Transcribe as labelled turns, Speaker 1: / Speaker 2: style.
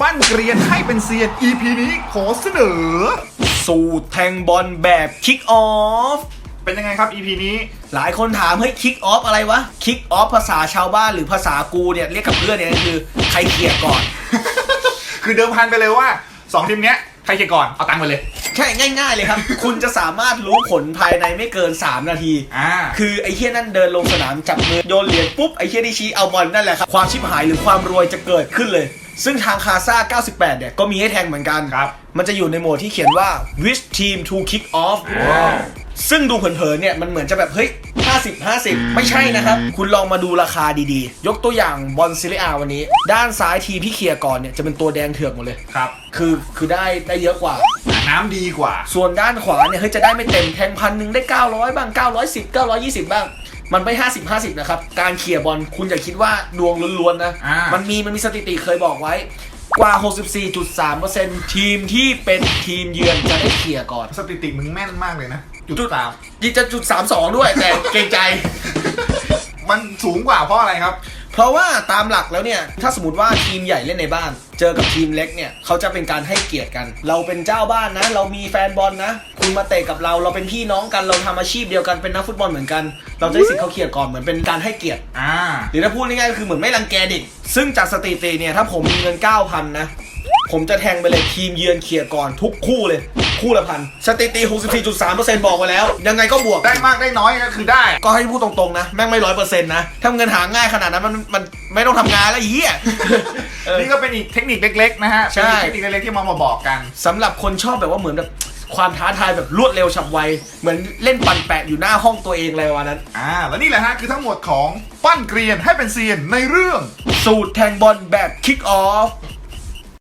Speaker 1: ปั้นเกรียนให้เป็นเซียน EP นี้ขอเสนอ
Speaker 2: สูตรแทงบอลแบบคิกออฟ
Speaker 1: เป็นยังไงครับ EP นี้
Speaker 2: หลายคนถามเฮ้ยคิกออฟอะไรวะคิกออฟภาษาชาวบ้านหรือภาษากูเนี่ย เรียกกับเพื่อนเนี่ย คือ ใครเคลียร์ก่อน
Speaker 1: คือเดิมพันไปเลยว่า 2 ทีมเนี้ย ใครเชียร์ก่อน เอาตังค์ไปเลย
Speaker 2: ใช่ง่ายๆเลยครับ คุณจะสามารถรู้ผลภายในไม่เกิน 3 นาที
Speaker 1: อ่า
Speaker 2: คือไอ้เฮี้ยนั่นเดินลงสนามจับมือโยนเหรียญปุ๊บไอ้เฮี้ยที่ชี้เอาบอลนั่นแหละครับความชิบหายหรือความรวยจะเกิดขึ้นเลย ซึ่งทางคาซ่า98 เนี่ย ก็มีให้แทงเหมือนกัน
Speaker 1: ครับ
Speaker 2: มันจะอยู่ในโหมดที่เขียนว่า which team to kick off ซึ่งดูเผินๆเนี่ย มันเหมือนจะแบบ เฮ้ย 50 50 ไม่ใช่นะครับ คุณลองมาดูราคาดีๆ ยกตัวอย่างบอลซิลิอาวันนี้ ด้านซ้ายทีมที่เคลียร์ก่อนเนี่ยจะเป็นตัวแดงเถือกหมดเลย
Speaker 1: ครับ
Speaker 2: คือคือได้ได้เยอะกว่า
Speaker 1: น้ำดีกว่า
Speaker 2: ส่วนด้านขวาเนี่ยเฮ้ยจะได้ไม่เต็มแทงพันหนึ่งได้ 900 บ้าง 910 920 บ้าง มันไม่ 50 50 นะครับ การเขี่ยบอลคุณอย่าคิดว่าดวงล้วนๆนะ
Speaker 1: อ่ามั
Speaker 2: มันมีมันมีสถิติเคยบอกไว้ กว่า 64.3%ทีมที่เป็นทีมเยือนจะได้เขี่ยก่อน
Speaker 1: สถิติมึงแม่นมากเลยนะจุด
Speaker 2: จุด
Speaker 1: สาม
Speaker 2: ยิงจะจุด 32 ด้วยแต่เกรงใจ
Speaker 1: มันสูงกว่าเพราะอะไรครับ
Speaker 2: เพราะว่าตามหลักแล้วเนี่ยถ้าสมมติว่าทีมใหญ่เล่นในบ้าน เจอกับทีมเล็กเนี่ยเขาจะเป็นการให้เกียรติกัน เราเป็นเจ้าบ้านนะ เรามีแฟนบอลนะ คุณมาเตะกับเราเราเป็นพี่น้องกันเราทำอาชีพเดียวกันเป็นนักฟุตบอลเหมือนกัน เราจะได้สิทธิ์เขาเกียรติก่อนเหมือนเป็นการให้เกียรติ
Speaker 1: อ่า
Speaker 2: หรือถ้าพูดง่ายๆก็คือเหมือนไม่รังแกเด็กซึ่งจากสถิติเนี่ยถ้าผมมีเงิน9,000นะผมจะแทงไปเลยทีมเยือนเขี่ยก่อนทุกคู่เลย คู่ละพันสถิติ 64.3%บอกไว้แล้ว ยังไงก็บวก
Speaker 1: ได้มากได้น้อยก็คือได้
Speaker 2: ก็ให้พูดตรงๆนะ แม่งไม่ร้อยเปอร์เซ็นต์นะถ้าเงินหาง่ายขนาดนั้นมันมันไม่ต้องทำงานแล้วไอ้เหี้ยเออ
Speaker 1: นี่ก็เป็นอีกเทคนิคเล็กๆ นะฮะ
Speaker 2: ใช่
Speaker 1: เป็นอีกเทคนิคเล็กๆที่มามาบอกกัน
Speaker 2: สำหรับคนชอบแบบว่าเหมือนแบบความท้าทายแบบรวดเร็วฉับไว เหมือนเล่นปั่นแปะอยู่หน้าห้องตัวเองอะไรประมาณนั้น
Speaker 1: อ่า แล้วนี่แหละฮะคือทั้งหมดของปั้นเกรียนให้เป็นเซียนในเรื่อง
Speaker 2: สูตรแทงบอลแบบคิกออฟ